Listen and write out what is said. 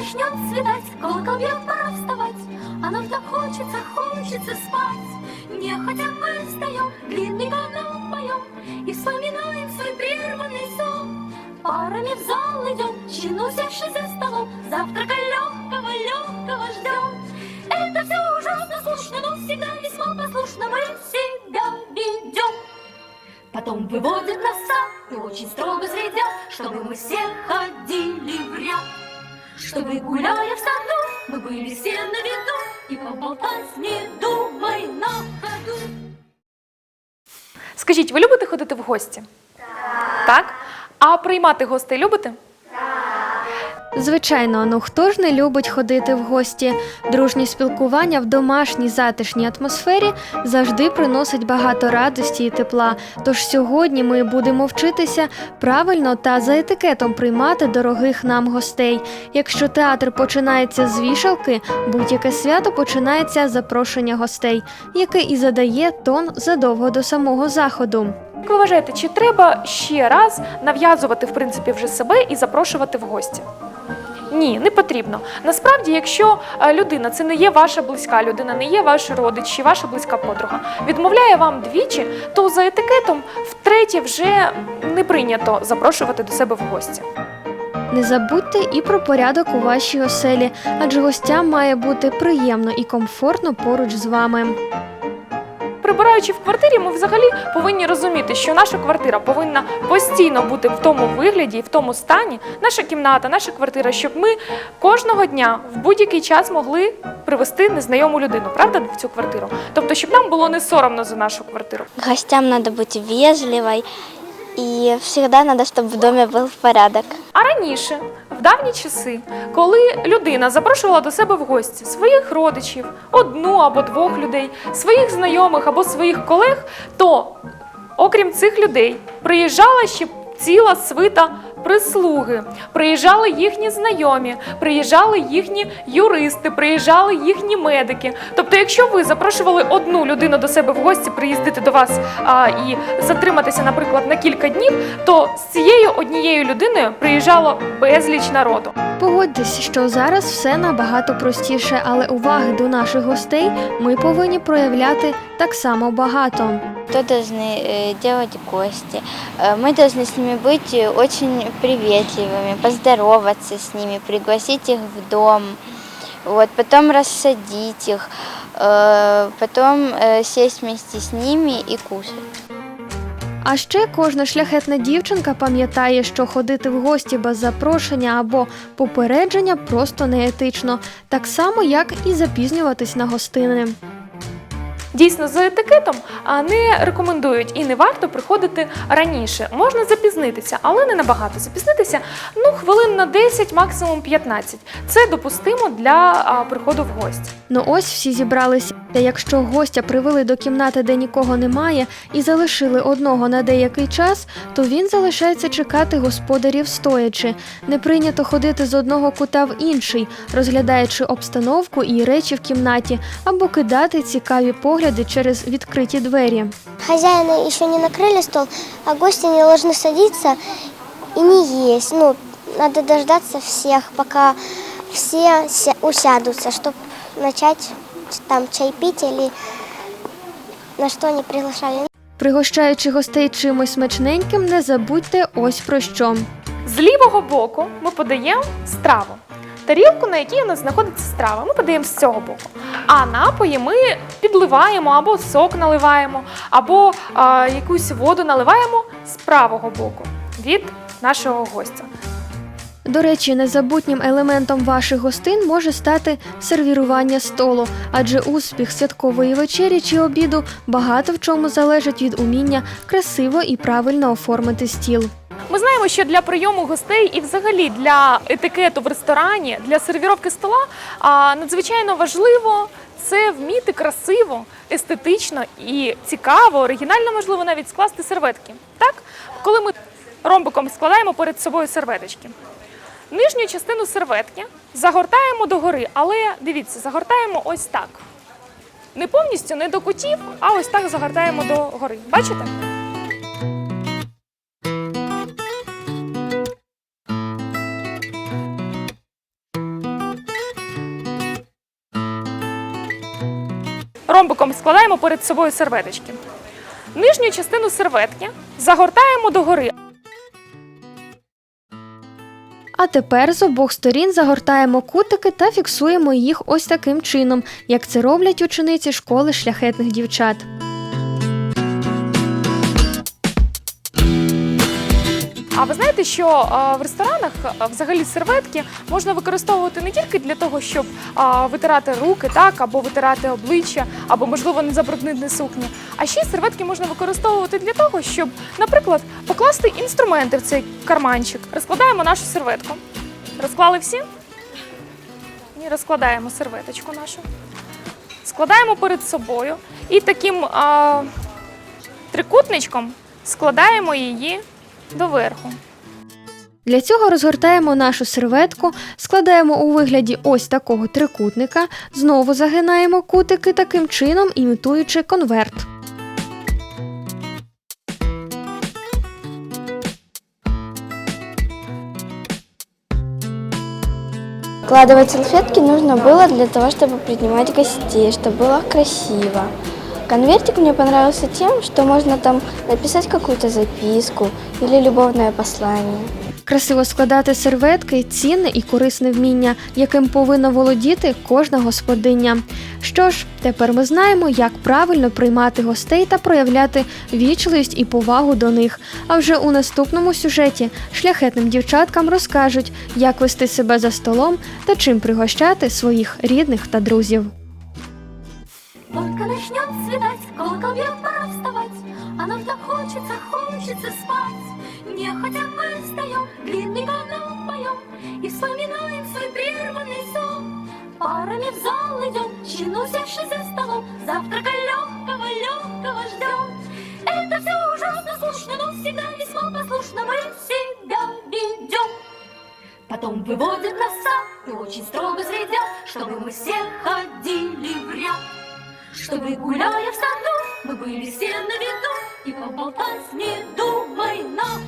начнет светать, колокол бьет, пора вставать, а нам так хочется, хочется спать. Нехотя мы встаем, длинный канал поем и вспоминаем свой прерванный сон. Парами в зал идем, чину севший за столом, завтрака легкого, легкого ждем. Это все ужасно скучно, но всегда весьма послушно мы себя ведем. Потом выводят нас в сад и очень строго следят, чтобы мы все ходили в ряд. Чтобы, гуляя в саду, мы были все на виду и поболтать не думай на ходу. Скажіть, ви любите ходити в гості? Так. Так? А приймати гостей любите? Звичайно, ну хто ж не любить ходити в гості? Дружні спілкування в домашній затишній атмосфері завжди приносить багато радості і тепла. Тож сьогодні ми будемо вчитися правильно та за етикетом приймати дорогих нам гостей. Якщо театр починається з вішалки, будь-яке свято починається з запрошення гостей, яке і задає тон задовго до самого заходу. Як ви вважаєте, чи треба ще раз нав'язувати в принципі вже себе і запрошувати в гості? Ні, не потрібно. Насправді, якщо е, людина це не є ваша близька людина, не є ваш родич ваша близька подруга, відмовляє вам двічі, то за етикетом втретє вже не прийнято запрошувати до себе в гості. Не забудьте і про порядок у вашій оселі, адже гостям має бути приємно і комфортно поруч з вами Прибираючи в квартирі, ми взагалі повинні розуміти, що наша квартира повинна постійно бути в тому вигляді і в тому стані, наша кімната, наша квартира, щоб ми кожного дня в будь-який час могли привести незнайому людину, правда, в цю квартиру. Тобто, щоб нам було не соромно за нашу квартиру. Гостям надо быть вежливой, и всегда надо, чтобы в доме был порядок. А раніше, давні часи, коли людина запрошувала до себе в гості своїх родичів, одну або двох людей, своїх знайомих або своїх колег, то окрім цих людей приїжджала ще ціла свита прислуги, приїжджали їхні знайомі, приїжджали їхні юристи, приїжджали їхні медики. Тобто, якщо ви запрошували одну людину до себе в гості приїздити до вас а, і затриматися, наприклад, на кілька днів, то з цією однією людиною приїжджало безліч народу. Погодьтесь, що зараз все набагато простіше, але уваги до наших гостей ми повинні проявляти так само багато Что должны э, делать гости? Э, Мы должны с ними быть э, очень приветливыми, поздороваться с ними, пригласить их в дом, вот, потом рассадить их, э, потом э, сесть вместе с ними и кушать. А ще кожна шляхетна дівчинка пам'ятає, що ходити в гості без запрошення або попередження просто неетично, так само як і запізнюватись на гостини. Дійсно, за етикетом не рекомендують і не варто приходити раніше. Можна запізнитися, але не набагато. Запізнитися ну хвилин на 10, максимум 15. Це допустимо для приходу в гості. Ну ось всі зібралися. Та Якщо гостя привели до кімнати, де нікого немає, і залишили одного на деякий час, то він залишається чекати господарів стоячи. Не прийнято ходити з одного кута в інший, розглядаючи обстановку і речі в кімнаті, або кидати цікаві погляди через відкриті двері. Хозяины еще не накрыли стол, а гости не должны садиться и не есть. Ну, надо дождаться всех, пока все ся- усядутся, чтобы начать там чай пить или на что они приглашали. Пригощаючи гостей чимось смачненьким, не забудьте ось про що. З лівого боку ми подаємо страву. Тарілку, на якій у нас знаходиться страва, ми подаємо з цього боку. А напої ми підливаємо або сок наливаємо, або а, якусь воду наливаємо з правого боку від нашого гостя. До речі, незабутнім елементом ваших гостин може стати сервірування столу, адже успіх святкової вечері чи обіду багато в чому залежить від уміння красиво і правильно оформити стіл. Ми знаємо, що для прийому гостей і взагалі для етикету в ресторані, для сервіровки стола надзвичайно важливо це вміти красиво, естетично і цікаво, оригінально можливо навіть скласти серветки. Так, коли ми ромбиком складаємо перед собою серветочки. Нижню частину серветки загортаємо догори, але дивіться, загортаємо ось так. Не повністю, не до кутів, а ось так загортаємо до гори. Бачите? Ромбиком складаємо перед собою серветочки. Нижню частину серветки загортаємо догори, А тепер з обох сторін загортаємо кутики та фіксуємо їх ось таким чином, як це роблять учениці школи шляхетних дівчат. А ви знаєте, що в ресторанах взагалі серветки можна використовувати не тільки для того, щоб витирати руки, так або витирати обличчя, або можливо не забруднити сукні. А ще серветки можна використовувати для того, щоб, наприклад, покласти інструменти в цей карманчик. Розкладаємо нашу серветку. Розклали всі? І розкладаємо серветочку нашу. Складаємо перед собою і таким а, трикутничком складаємо її доверху. Для цього розгортаємо нашу серветку, складаємо у вигляді ось такого трикутника, знову загинаємо кутики таким чином, імітуючи конверт. Складывать салфетки нужно было для того, чтобы принимать гостей, чтобы было красиво. Конвертик мне понравился тем, что можно там написать какую-то записку или любовное послание. Красиво складати серветки цінне і корисне вміння, яким повинна володіти кожна господиня. Що ж, тепер ми знаємо, як правильно приймати гостей та проявляти вічливість і повагу до них. А вже у наступному сюжеті шляхетним дівчаткам розкажуть, як вести себе за столом та чим пригощати своїх рідних та друзів. Начнет светать, колокол бьет, пора вставать, А нам так хочется, хочется спать. Нехотя мы встаем, длинный канал поем И вспоминаем свой прерванный сон. Парами в зал идем, чину севший за столом, Завтрака легкого, легкого ждем. Это все ужасно скучно, но всегда весьма послушно мы себя ведем. Потом выводят нас в и очень строго следят, Чтобы мы все ходили в ряд. Чтобы, гуляя в саду, мы были все на виду И поболтать не думай нам